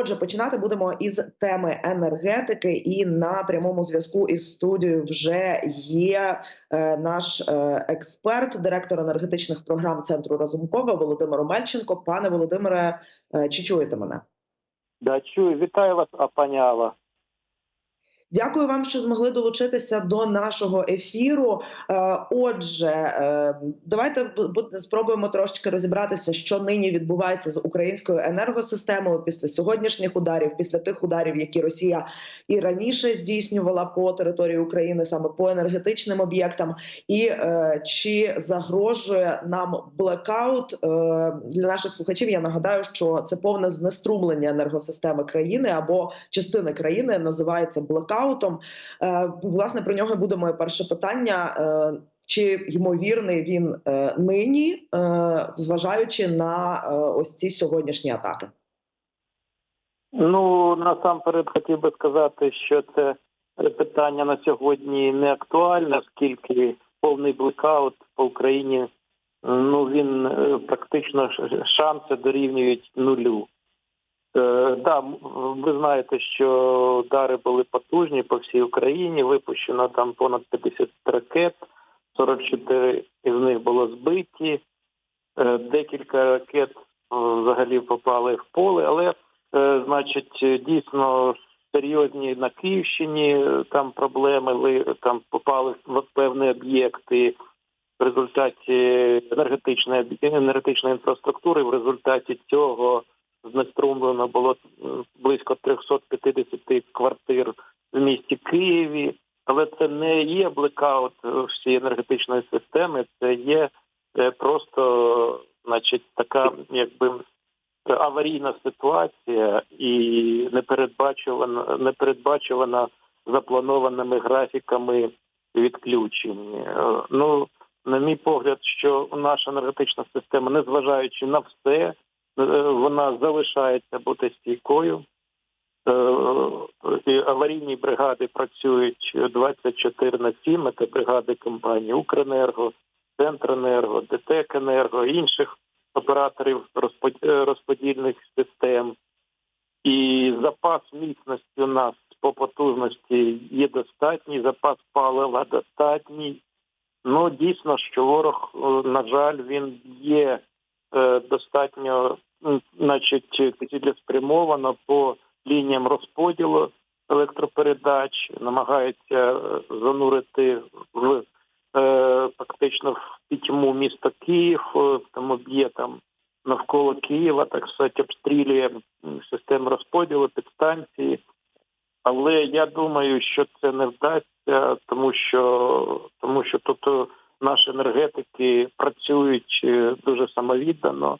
Отже, починати будемо із теми енергетики, і на прямому зв'язку із студією вже є е, наш е, експерт, директор енергетичних програм центру Разумкова Володимир Омельченко. Пане Володимире, е, чи чуєте мене? Да, чую, вітаю вас, а пані Алла. Дякую вам, що змогли долучитися до нашого ефіру. Е, Отже, е, давайте бу- бу- спробуємо трошечки розібратися, що нині відбувається з українською енергосистемою після сьогоднішніх ударів, після тих ударів, які Росія і раніше здійснювала по території України, саме по енергетичним об'єктам, і е, чи загрожує нам блекаут для наших слухачів? Я нагадаю, що це повне знеструмлення енергосистеми країни або частини країни називається блекаутом. Е, Власне про нього буде моє перше питання. Е, Чи ймовірний він е, нині, зважаючи на ось ці сьогоднішні атаки? Ну насамперед хотів би сказати, що це питання на сьогодні не актуальне, оскільки повний блекаут по Україні ну він практично шанси дорівнюють нулю. Е, да, ви знаєте, що удари були потужні по всій Україні. Випущено там понад 50 ракет, 44 із них було збиті. Е, Декілька ракет е, взагалі попали в поле, але значить дійсно серйозні на Київщині там проблеми, там попали в певні об'єкти в результаті енергетичної енергетичної інфраструктури. В результаті цього знеструмлено було м, близько 350 квартир в місті Києві. Але це не є блекаут е, всієї енергетичної системи, це є е, просто, значить, така якби аварійна ситуація і непередбачувана, непередбачувана запланованими графіками відключень. Е, Ну, на мій погляд, що наша енергетична система, незважаючи на все, е, вона залишається бути стійкою. Е, і Аварійні бригади працюють 24 на 7, це бригади компанії Укренерго, Центренерго, ДТЕКенерго, інших операторів е, розподільних систем. І запас міцності у нас по потужності є достатній, запас палива достатній. Ну, дійсно, що ворог, е, на жаль, він є е, достатньо, значить, цілеспрямовано по лініям розподілу електропередач, намагається е, занурити в е, фактично в пітьму місто Київ, е, тому б'є там навколо Києва, так сказати, обстрілює м, систему розподілу підстанції. Але я думаю, що це не вдасться, тому що тому що тут наші енергетики працюють дуже самовіддано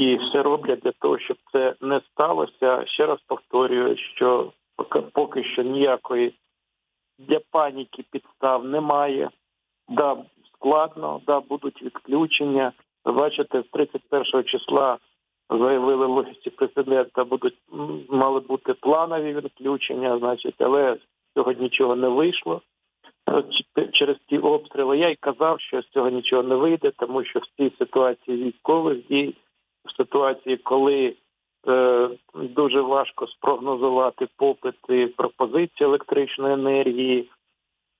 і все роблять для того, щоб це не сталося. Ще раз повторюю, що поки, що ніякої для паніки підстав немає. Да, складно, да, будуть відключення. Бачите, з 31 числа заявили в офісі президента, будуть мали бути планові відключення, значить, але цього нічого не вийшло. Через ті обстріли я й казав, що з цього нічого не вийде, тому що в цій ситуації військових дій, в ситуації, коли е, дуже важко спрогнозувати попит і пропозиції електричної енергії,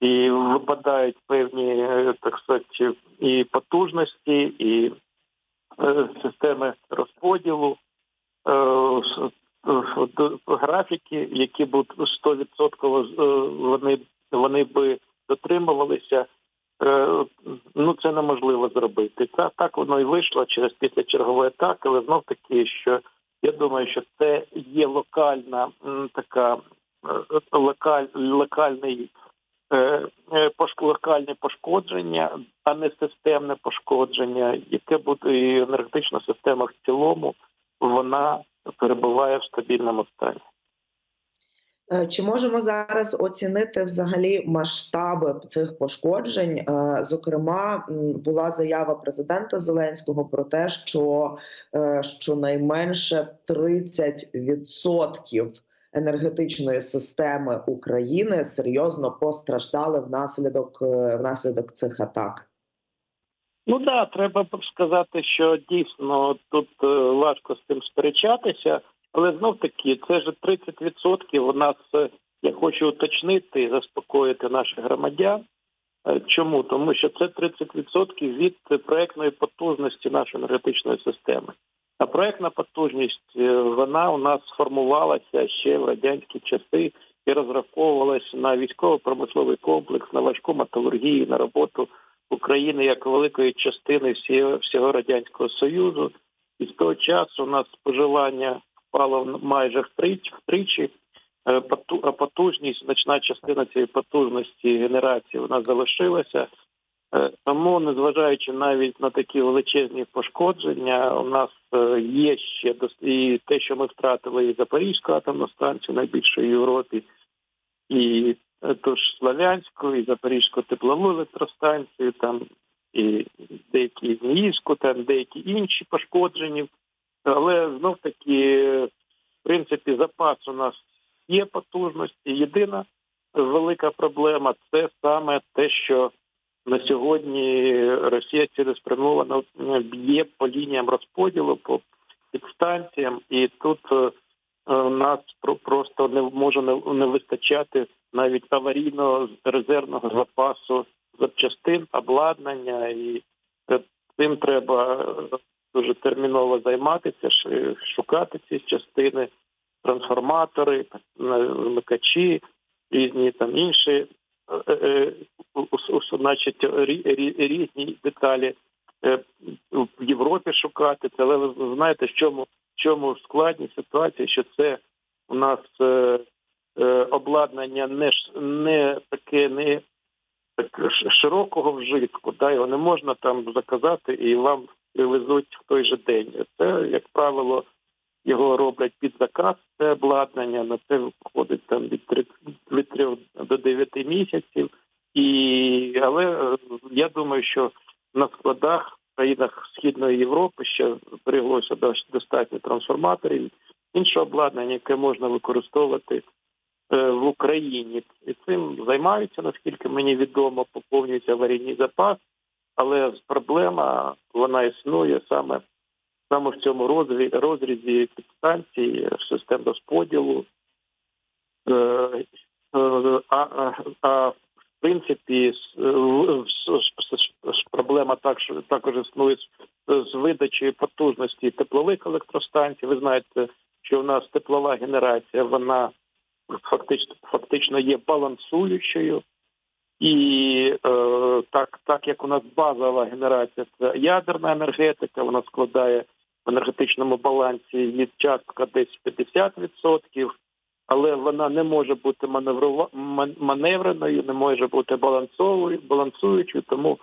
і випадають певні е, так сказати, і потужності, і е, системи розподілу, е, графіки, які будуть 100% е, вони, вони би дотримувалися. Е, Ну, це неможливо зробити. Та так воно і вийшло через після чергової атаки, але знов таки, що я думаю, що це є локальна така е, локаль, локальний е, локальне пошкодження, а не системне пошкодження, яке буде і енергетична система в цілому, вона перебуває в стабільному стані. Е, Чи можемо зараз оцінити взагалі масштаби цих пошкоджень? Е, Зокрема, була заява президента Зеленського про те, що е, щонайменше 30% енергетичної системи України серйозно постраждали внаслідок внаслідок цих атак. Ну да, треба сказати, що дійсно тут важко з цим сперечатися. Але знов таки, це ж 30% у нас, е, я хочу уточнити і заспокоїти наших громадян. Е, Чому? Тому що це 30% від проектної потужності нашої енергетичної системи. А проектна потужність е, вона у нас сформувалася ще в радянські часи і розраховувалася на військово-промисловий комплекс, на важку металургію, на роботу України як великої частини всього радянського союзу. І з того часу у нас споживання впало майже втричі. Е, а потужність, значна частина цієї потужності генерації вона залишилася. Е, Тому, незважаючи навіть на такі величезні пошкодження, у нас е, є ще і те, що ми втратили і Запорізьку атомну станцію, найбільшу в Європі, і е, ту ж Славянську, і Запорізьку теплову електростанцію, там і деякі Зміївську, там деякі інші пошкоджені. Але знов таки, в принципі, запас у нас є потужності. Єдина велика проблема це саме те, що на сьогодні Росія цілеспрямовано б'є по лініям розподілу, по підстанціям, і тут е, нас просто не може не, вистачати навіть аварійного резервного запасу запчастин, обладнання, і е, цим треба дуже терміново займатися, шукати ці частини, трансформатори, вмикачі, різні там інші, е, е, значить, рі- рі- різні деталі е, в Європі шукати. Це, але ви знаєте, в чому, в чому складність ситуації, що це у нас обладнання не не таке не так широкого вжитку, да, його не можна там заказати і вам привезуть в той же день. Це, як правило, його роблять під заказ, це обладнання, на це виходить там від 3, від 3 до 9 місяців. І, але е, я думаю, що на складах в країнах Східної Європи ще збереглося дос- достатньо трансформаторів, іншого обладнання, яке можна використовувати е, в Україні. І цим займаються, наскільки мені відомо, поповнюється аварійний запас, але проблема вона існує саме саме в цьому розрізі, підстанцій, систем розподілу. Е, е, А, а, а в принципі, проблема так, що також існує з видачею потужності теплових електростанцій. Ви знаєте, що у нас теплова генерація, вона фактично фактично є балансуючою. І е, так, так як у нас базова генерація це ядерна енергетика, вона складає в енергетичному балансі від частка десь 50%, але вона не може бути маневрова- маневреною, не може бути балансовою, балансуючою, тому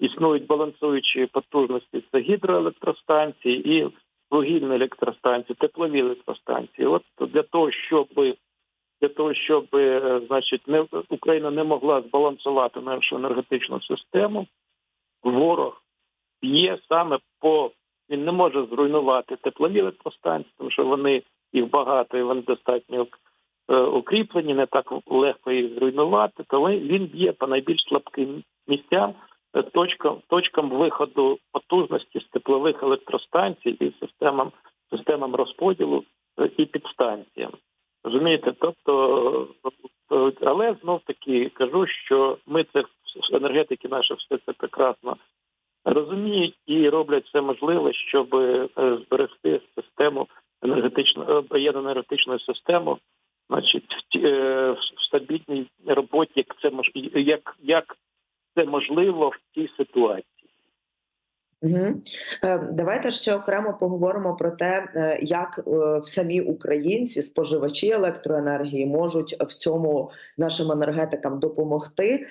існують балансуючі потужності це гідроелектростанції і вугільні електростанції, теплові електростанції. От для того, щоб для того, щоб е, значить не Україна не могла збалансувати нашу енергетичну систему, ворог є саме по він не може зруйнувати теплові електростанції, тому що вони їх багато і вони достатньо е, укріплені, не так легко їх зруйнувати. То він- б'є по найбільш слабким місцям, е, точкам, точкам виходу потужності з теплових електростанцій і системам, системам розподілу і підстанціям. Розумієте, тобто, е, але знов таки кажу, що ми це енергетики наші все це прекрасно розуміють і роблять все можливе, щоб е, зберегти систему енергетичну об'єднану енергетичну систему, значить, е, в стабільній роботі, як це мож як, як це можливо в цій ситуації. Угу. Давайте ще окремо поговоримо про те, е, як е, самі українці, споживачі електроенергії, можуть в цьому нашим енергетикам допомогти.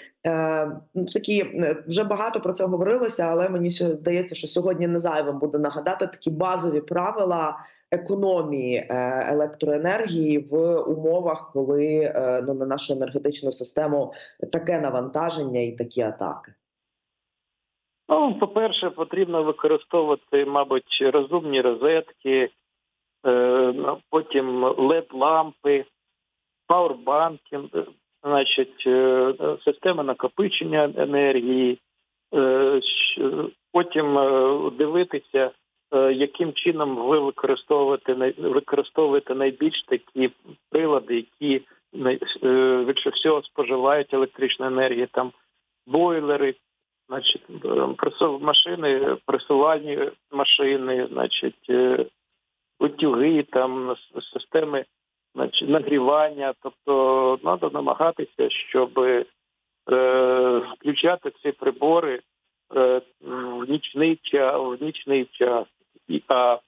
Ну, Такі вже багато про це говорилося, але мені здається, що сьогодні не зайвим буде нагадати такі базові правила економії електроенергії в умовах, коли ну на нашу енергетичну систему таке навантаження і такі атаки. Ну, по-перше, потрібно використовувати, мабуть, розумні розетки, е, ну, потім led лампи пауербанки, е, значить, е, система накопичення енергії, потім дивитися, яким чином ви використовуєте використовуєте найбільш такі прилади, які більше всього споживають електричну енергію, там бойлери, значить, е, пресов- машини, пресувальні машини, значить, е, утюги, там системи значить, нагрівання. Тобто треба намагатися, щоб е, включати ці прибори е, в нічний час, в нічний час, і, а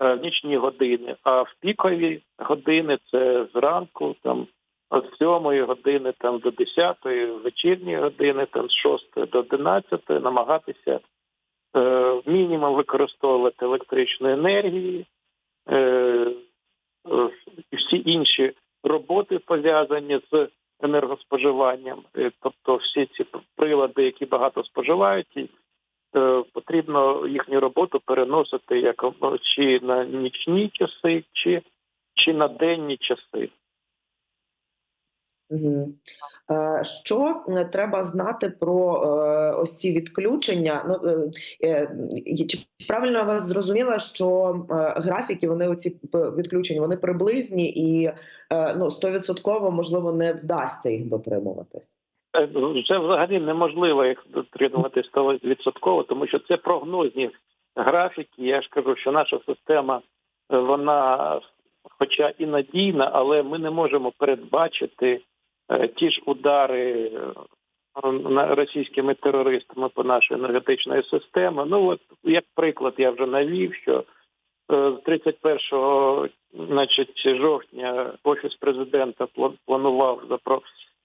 е, в нічні години. А в пікові години це зранку, там з 7 години там до 10, вечірні години, там з 6 до 11, намагатися е, мінімум використовувати електричну енергію. Е, е, всі інші роботи пов'язані з енергоспоживанням, Е, тобто всі ці прилади, які багато споживають, е, потрібно їхню роботу переносити як чи на нічні часи, чи, чи на денні часи. Що е, треба знати про е, ось ці відключення? Ну е, чи правильно я вас зрозуміла, що графіки вони оці відключення вони приблизні і ну стовідсотково можливо не вдасться їх дотримуватись. Це взагалі неможливо їх дотримувати 100%, тому що це прогнозні графіки. Я ж кажу, що наша система вона, хоча і надійна, але ми не можемо передбачити ті ж удари е, російськими терористами по нашій енергетичної системі. Ну от як приклад, я вже навів, що е, з 31 значить, жовтня офіс президента планував запро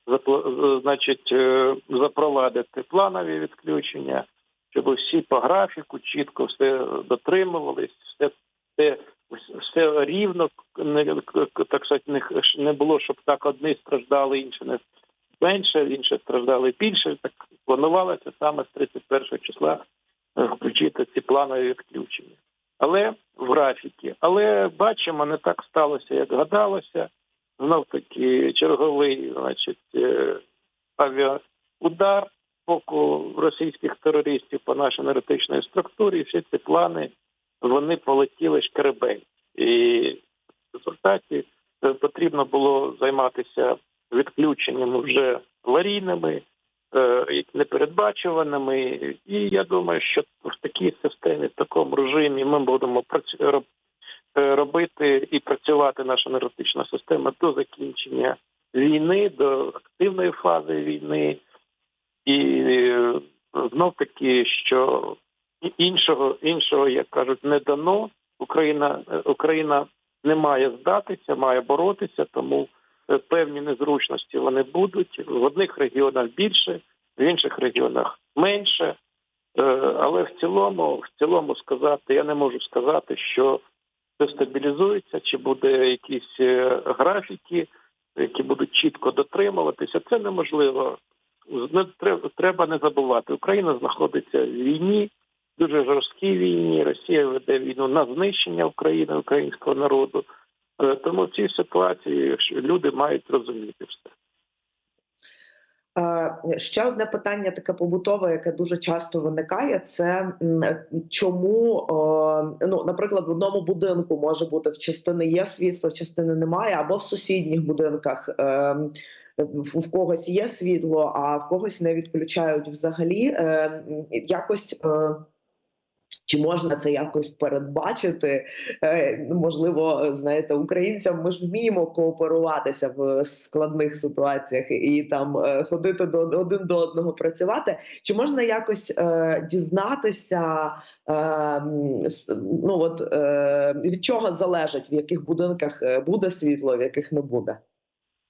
запла- значить, е, запровадити планові відключення, щоб всі по графіку чітко все дотримувались, все, все, все рівно так сказати, не, не було, щоб так одні страждали, інші не менше, інші страждали більше. Так планувалося саме з 31 числа е, включити ці планові відключення. Але в графіки. Але бачимо, не так сталося, як гадалося знов таки черговий, значить, е, авіаудар з боку російських терористів по нашій енергетичній структурі. Всі ці плани вони полетіли шкеребень. І в результаті е, потрібно було займатися відключенням вже аварійними, е, непередбачуваними. І я думаю, що в такій системі, в такому режимі ми будемо е, робити і працювати наша енергетична система до закінчення війни, до активної фази війни, і знов таки, що іншого, іншого, як кажуть, не дано. Україна, е, Україна не має здатися, має боротися, тому е, певні незручності вони будуть в одних регіонах більше, в інших регіонах менше. Е, Але в цілому, в цілому сказати, я не можу сказати, що це стабілізується, чи буде якісь графіки, які будуть чітко дотримуватися. Це неможливо. Не треба не забувати. Україна знаходиться в війні, дуже жорсткій війні. Росія веде війну на знищення України, українського народу. Е, Тому в цій ситуації люди мають розуміти все. Ще одне питання, таке побутове, яке дуже часто виникає, це чому, ну, наприклад, в одному будинку може бути в частини є світло, в частини немає, або в сусідніх будинках е, в когось є світло, а в когось не відключають взагалі. Е, Якось чи можна це якось передбачити? Е, Можливо, знаєте, українцям ми ж вміємо кооперуватися в складних ситуаціях і там е, ходити до один до одного працювати. Чи можна якось е, дізнатися, е, ну от е, від чого залежить, в яких будинках е, буде світло, в яких не буде?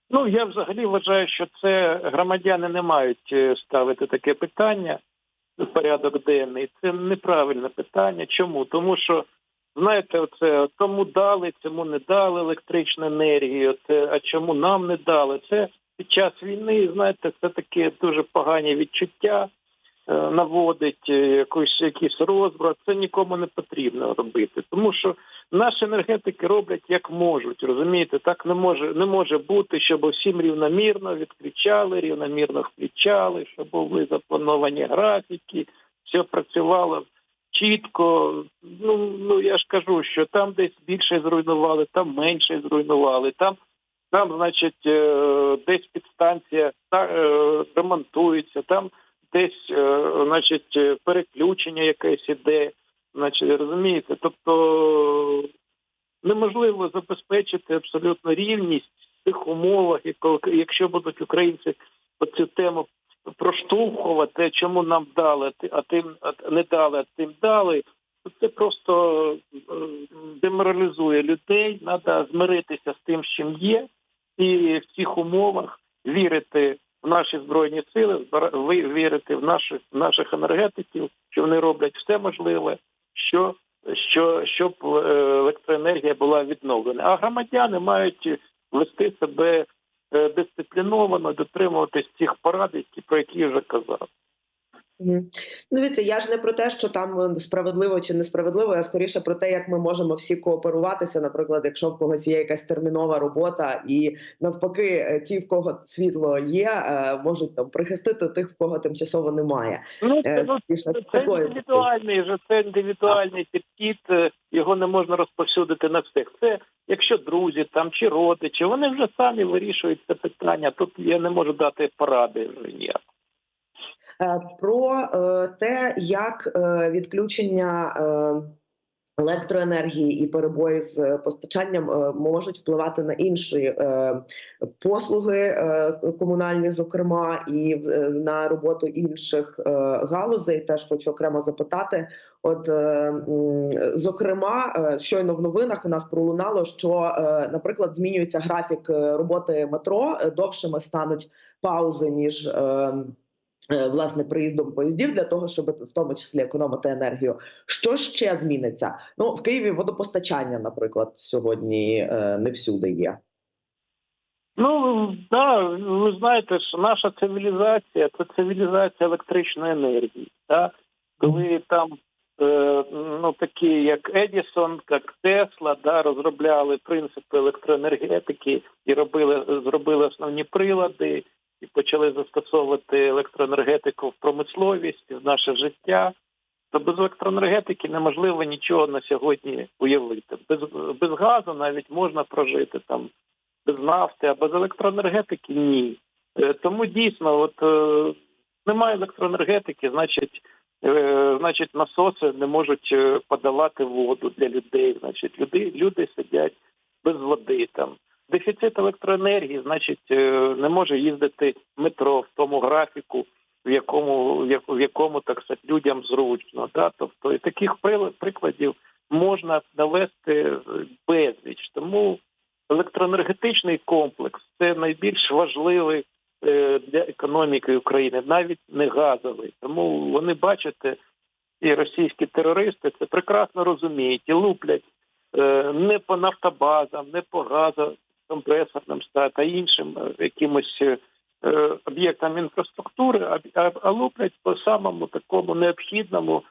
Ну я взагалі вважаю, що це громадяни не мають ставити таке питання порядок денний. Це неправильне питання. Чому? Тому що знаєте, оце тому дали, цьому не дали електричну енергію. Це а чому нам не дали? Це під час війни, знаєте, це таке дуже погані відчуття. Е, Наводить е, якийсь якийсь розбрат, це нікому не потрібно робити, тому що наші енергетики роблять як можуть. Розумієте, так не може не може бути, щоб всім рівномірно відключали, рівномірно включали, щоб були заплановані графіки, все працювало чітко. Ну ну я ж кажу, що там десь більше зруйнували, там менше зруйнували. Там, там, значить, е, десь підстанція та, ремонтується, там десь, е, значить, е, переключення якесь іде. Значить, розумієте, тобто неможливо забезпечити абсолютно рівність в тих умовах, якщо будуть українці цю тему проштовхувати, чому нам дали, а тим не дали, а тим дали. Це просто е, деморалізує людей. Треба змиритися з тим, з чим є, і в цих умовах вірити наші збройні сили, вірити в наших наших енергетиків, що вони роблять все можливе, що, що щоб е, електроенергія була відновлена. А громадяни мають вести себе е, дисципліновано, дотримуватись цих порад, які про які я вже казав. Ну, дивіться, я ж не про те, що там е, справедливо чи несправедливо, а скоріше про те, як ми можемо всі кооперуватися. Наприклад, якщо в когось є якась термінова робота, і навпаки, е, ті, в кого світло є, е, можуть там прихистити тих, в кого тимчасово немає. Ну це, скоріше, це, це індивідуальний же, це індивідуальний підхід, його не можна розповсюдити на всіх. Це якщо друзі там чи родичі, вони вже самі вирішують це питання. Тут я не можу дати поради вже ніяк. Е, про е, те, як е, відключення електроенергії і перебої з постачанням можуть впливати на інші послуги комунальні, зокрема, і на роботу інших галузей. Теж хочу окремо запитати. От, зокрема, щойно в новинах у нас пролунало, що, наприклад, змінюється графік роботи метро, довшими стануть паузи між. Е, власне приїздом поїздів для того, щоб в тому числі економити енергію. Що ще зміниться? Ну в Києві водопостачання, наприклад, сьогодні е, не всюди є. Ну да, ви знаєте, що наша цивілізація це цивілізація електричної енергії. Да? Коли там е, ну такі, як Едісон, як Тесла, да, розробляли принципи електроенергетики і робили зробили основні прилади, і почали застосовувати електроенергетику в промисловість, в наше життя. То без електроенергетики неможливо нічого на сьогодні уявити. Без, без газу навіть можна прожити там без нафти, а без електроенергетики ні. Е, Тому дійсно, от е, немає електроенергетики, значить, е, значить, насоси не можуть подавати воду для людей. Значить, люди, люди сидять без води там. Дефіцит електроенергії, значить, е, не може їздити метро в тому графіку, в якому в якому так сказати, людям зручно. Да? Тобто і таких прикладів можна навести е, безліч. Тому електроенергетичний комплекс це найбільш важливий е, для економіки України, навіть не газовий. Тому вони бачите, і російські терористи це прекрасно розуміють і луплять не по нафтобазам, не по газокомпресорним ста- та іншим е, якимось е, е, об'єктам інфраструктури, а, луплять по самому такому необхідному,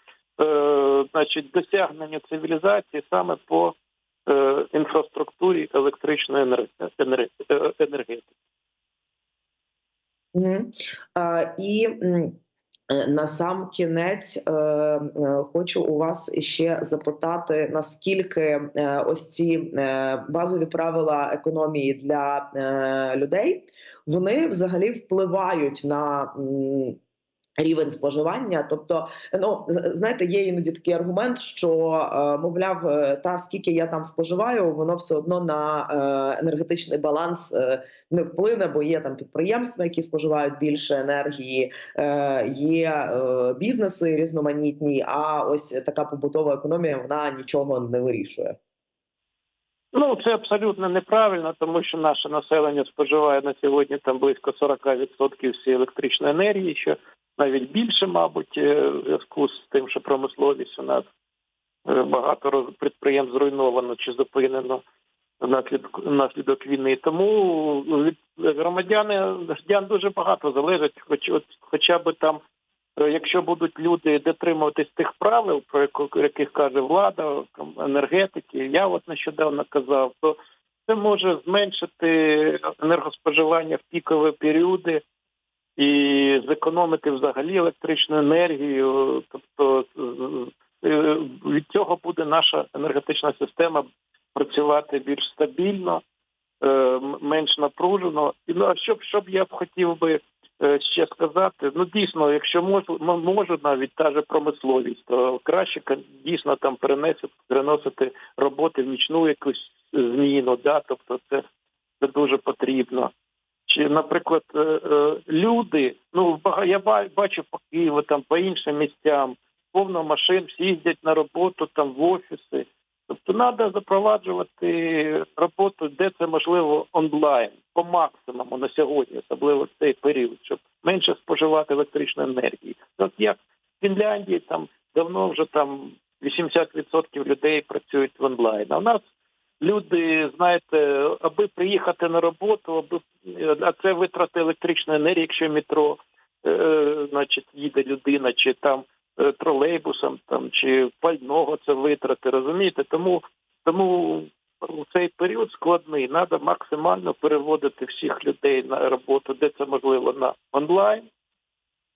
значить, досягненню цивілізації саме по інфраструктурі електричної енер- енер- енергетики. Мгм. Е, і на сам кінець е, е, хочу у вас ще запитати, наскільки е, ось ці е, базові правила економії для е, людей вони взагалі впливають на. Рівень споживання, тобто, ну знаєте, є іноді такий аргумент, що е, мовляв, е, та скільки я там споживаю, воно все одно на е, енергетичний баланс не вплине, бо є там підприємства, які споживають більше енергії, є бізнеси різноманітні. А ось така побутова економія вона нічого не вирішує. Ну це абсолютно неправильно, тому що наше населення споживає на сьогодні там близько 40% всієї електричної енергії, що навіть більше, мабуть, е, в зв'язку з тим, що промисловість у нас е, багато підприємств зруйновано чи зупинено внаслідок війни. Тому від громадяни громадян дуже багато залежить, хоч от, хоча б там. е, Якщо будуть люди дотримуватись тих правил, про яких каже влада, енергетики, я от нещодавно казав, то це може зменшити енергоспоживання в пікові періоди і зекономити взагалі електричну енергію, тобто від цього буде наша енергетична система працювати більш стабільно, е, менш напружено. І ну а що б що б я б хотів би е, ще сказати? Ну дійсно, якщо можу, можу навіть та же промисловість, то краще дійсно там перенесити переносити роботи в нічну якусь зміну, да, тобто це, це дуже потрібно. Наприклад, е, е, люди, ну я бачу по Києву, там по іншим місцям, повно машин, всі їздять на роботу, там в офіси. Тобто треба запроваджувати роботу, де це можливо онлайн, по максимуму на сьогодні, особливо в цей період, щоб менше споживати електричної енергії. От як в Фінляндії там давно вже там 80% людей працюють в онлайн. А у нас люди, знаєте, аби приїхати на роботу, аби а це витрати електричної енергії, якщо метро, е, значить, їде людина, чи там е, тролейбусом, там чи пального це витрати, розумієте? Тому тому у цей період складний. Треба максимально переводити всіх людей на роботу, де це можливо на онлайн.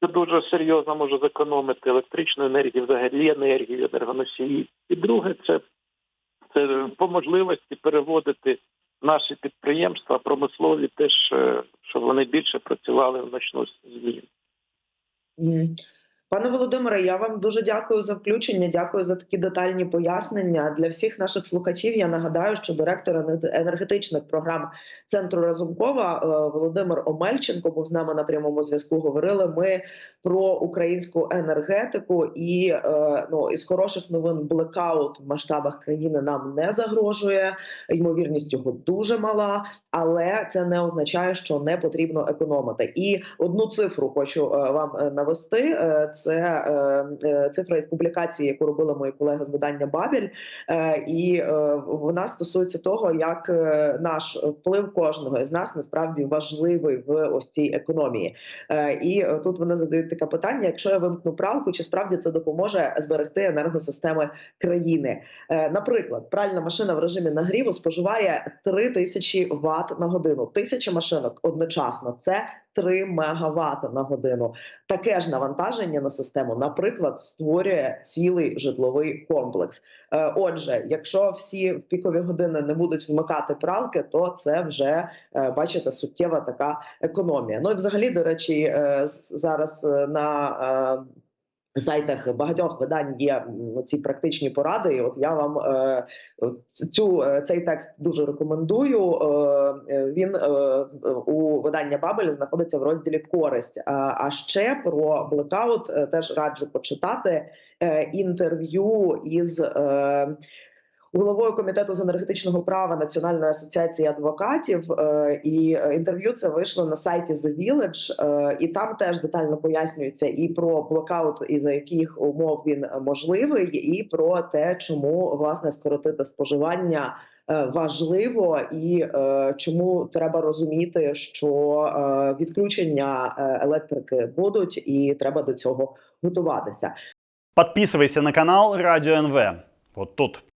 Це дуже серйозно може зекономити електричну енергію, взагалі енергію, енергоносії. І друге, це, це по можливості переводити наші підприємства, промислові теж, е, щоб вони більше працювали в ночну зміну. Пане Володимире, я вам дуже дякую за включення. Дякую за такі детальні пояснення для всіх наших слухачів. Я нагадаю, що директор енергетичних програм центру Разумкова е, Володимир Омельченко був з нами на прямому зв'язку. Говорили ми про українську енергетику і е, ну із хороших новин блекаут в масштабах країни нам не загрожує. Ймовірність його дуже мала, але це не означає, що не потрібно економити. І одну цифру хочу е, вам навести. Це е, е, цифра із публікації, яку робили мої колеги з видання Бабель, Е, і вона стосується того, як наш вплив кожного з нас насправді важливий в ось цій економії. І тут вони задають таке питання: якщо я вимкну пралку, чи справді це допоможе зберегти енергосистеми країни? Наприклад, пральна машина в режимі нагріву споживає 3000 Вт на годину. Тисяча машинок одночасно це 3 мегаватт на годину. Таке ж навантаження на систему, наприклад, створює цілий житловий комплекс. Е, Отже, якщо всі в пікові години не будуть вмикати пралки, то це вже е, бачите суттєва така економія. Ну і взагалі, до речі, е, зараз на Сайтах багатьох видань є ці практичні поради. І от я вам е, цю е, цей текст дуже рекомендую. Е, е, він е, у видання Бабель знаходиться в розділі Користь. А, ще про блекаут теж раджу почитати е, інтерв'ю із. Е, Головою комітету з енергетичного права Національної асоціації адвокатів е, і е, інтерв'ю це вийшло на сайті The Village, е, і там теж детально пояснюється і про блокаут, і за яких умов він можливий, і про те, чому власне скоротити споживання важливо, і е, чому треба розуміти, що е, відключення електрики будуть, і треба до цього готуватися. Подписывайся на канал Радио НВ. Вот тут.